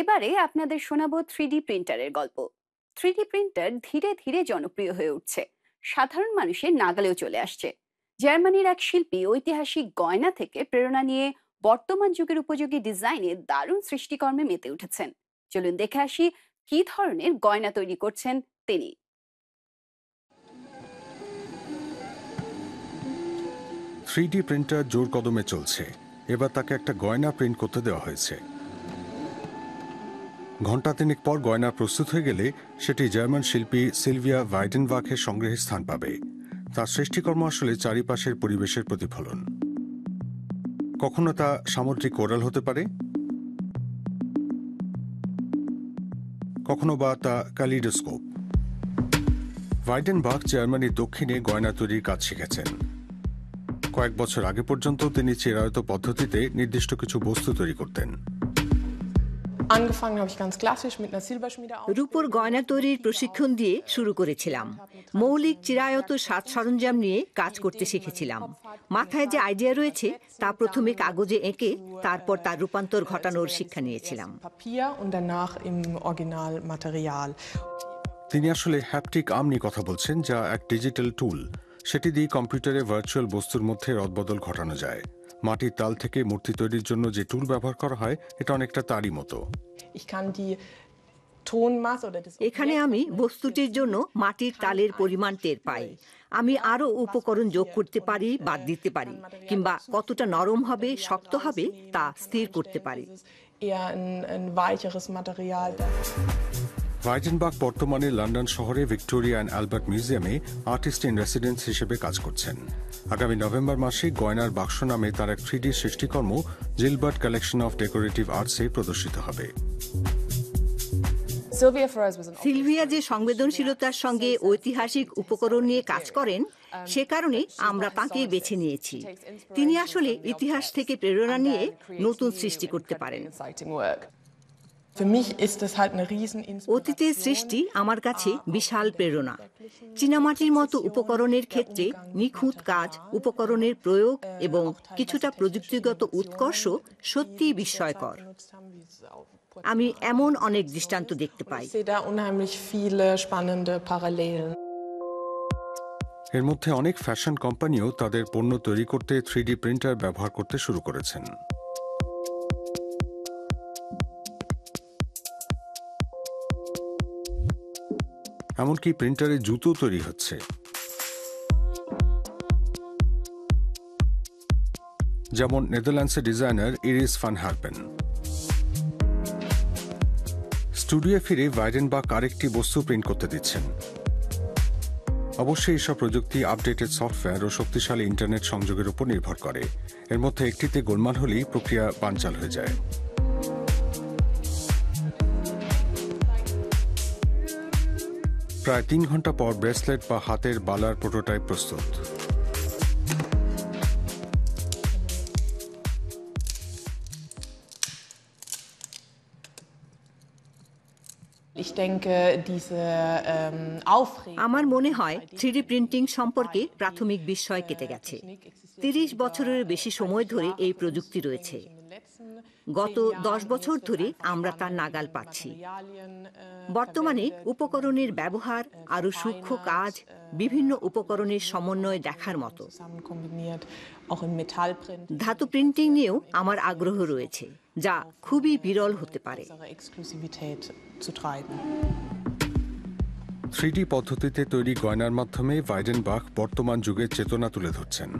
এবারে আপনাদের শোনাবো থ্রিডি প্রিন্টারের গল্প। থ্রিডি প্রিন্টার ধীরে ধীরে জনপ্রিয় হয়ে উঠছে। সাধারণ মানুষের নাগালেও চলে আসছে। জার্মানির এক শিল্পী ঐতিহাসিক গয়না থেকে প্রেরণা নিয়ে বর্তমান যুগের উপযোগী ডিজাইনে দারুণ সৃষ্টিকর্মে মেতে উঠেছেন। চলুন দেখে আসি কি ধরনের গয়না তৈরি করছেন তিনি। থ্রি প্রিন্টার জোর কদমে চলছে। এবার তাকে একটা গয়না প্রিন্ট করতে দেওয়া হয়েছে। ঘণ্টা তিনেক পর গয়না প্রস্তুত হয়ে গেলে সেটি জার্মান শিল্পী সিলভিয়া ভাইডেনবাখের সংগ্রহে স্থান পাবে। তার সৃষ্টিকর্ম আসলে চারিপাশের পরিবেশের প্রতিফলন। কখনো তা সামুদ্রিক কোরাল হতে পারে? কখনো বা তা ক্যালিডোস্কোপ ভাইডেনবাখ জার্মানির দক্ষিণে গয়না তৈরির কাজ শিখেছেন। কয়েক বছর আগে পর্যন্ত তিনি চিরায়ত পদ্ধতিতে নির্দিষ্ট কিছু বস্তু তৈরি করতেন। রূপোর গয়না তৈরির প্রশিক্ষণ দিয়ে শুরু করেছিলাম। মৌলিক চিরায়ত সাজ সরঞ্জাম নিয়ে কাজ করতে শিখেছিলাম। মাথায় যে আইডিয়া রয়েছে তা প্রথমে কাগজে এঁকে তারপর তার রূপান্তর ঘটানোর শিক্ষা নিয়েছিলাম. তিনি আসলে হ্যাপটিক আর্ম নিয়ে কথা বলছেন যা এক ডিজিটাল টুল সেটি দিয়ে কম্পিউটারে ভার্চুয়াল বস্তুর মধ্যে রদবদল ঘটানো যায়। মাটির তাল থেকে মূর্তি তৈরির জন্য যে টুল ব্যবহার করা হয় এটা অনেকটা তারই মতো। এখানে আমি বস্তুটির জন্য মাটির তালের পরিমাণ টের পাই। আমি আরও উপকরণ যোগ করতে পারি বাদ দিতে পারি কিংবা কতটা নরম হবে শক্ত হবে তা স্থির করতে পারি। ভাইজেনবাগ বর্তমানে লন্ডন শহরে ভিক্টোরিয়া অ্যান্ড অ্যালবার্ট মিউজিয়ামে আর্টিস্ট ইন রেসিডেন্স হিসেবে কাজ করছেন। আগামী নভেম্বর মাসে গয়নার বাক্স নামে তার এক থ্রিডি সৃষ্টিকর্ম জিলবার্ট কালেকশন অফ ডেকোরেটিভ আর্টসে প্রদর্শিত হবে। সিলভিয়া যে সংবেদনশীলতার সঙ্গে ঐতিহাসিক উপকরণ নিয়ে কাজ করেন সে কারণে আমরা তাকে বেছে নিয়েছি। তিনি আসলে ইতিহাস থেকে প্রেরণা নিয়ে নতুন সৃষ্টি করতে পারেন। অতীতের সৃষ্টি আমার কাছে বিশাল প্রেরণা। চীনামাটির মতো উপকরণের ক্ষেত্রে নিখুঁত কাজ উপকরণের প্রয়োগ এবং কিছুটা প্রযুক্তিগত উৎকর্ষ সত্যিই বিস্ময়কর। আমি এমন অনেক দৃষ্টান্ত দেখতে পাই। এর মধ্যে অনেক ফ্যাশন কোম্পানিও তাদের পণ্য তৈরি করতে থ্রিডি প্রিন্টার ব্যবহার করতে শুরু করেছেন। এমনকি প্রিন্টারে জুতো তৈরি হচ্ছে। যেমন নেদারল্যান্ডসের designer Iris van Herpen. Studio ফিরে ভাইডেনবাক আরেকটি বস্তু প্রিন্ট করতে দিচ্ছেন। অবশ্যই এসব প্রযুক্তি আপডেটেড সফটওয়্যার ও শক্তিশালী ইন্টারনেট সংযোগের উপর নির্ভর করে। এর মধ্যে একটিতে গোলমাল হলেই প্রক্রিয়া বানচাল হয়ে যায়। প্রায় তিন ঘণ্টা পর ব্রেসলেট বা হাতের বালার প্রোটোটাইপ প্রস্তুত Ich denke, diese ähm. আমার মনে হয় থ্রিডি প্রিন্টিং সম্পর্কে প্রাথমিক বিস্ময় কেটে গেছে তিরিশ বছরের বেশি সময় ধরে এই প্রযুক্তি রয়েছে গত দশ বছর ধরে আমরা তার নাগাল পাচ্ছি বর্তমানে উপকরণের ব্যবহার, আরও সূক্ষ্ম কাজ, বিভিন্ন উপকরণের সমন্বয় দেখার মতো. ধাতু প্রিন্টিং নিয়েও আমার আগ্রহ রয়েছে, যা খুবই বিরল হতে পারে. থ্রিডি পদ্ধতিতে তৈরি গয়নার মাধ্যমে ভাইডেনবাখ বর্তমান যুগের চেতনা তুলে ধরছেন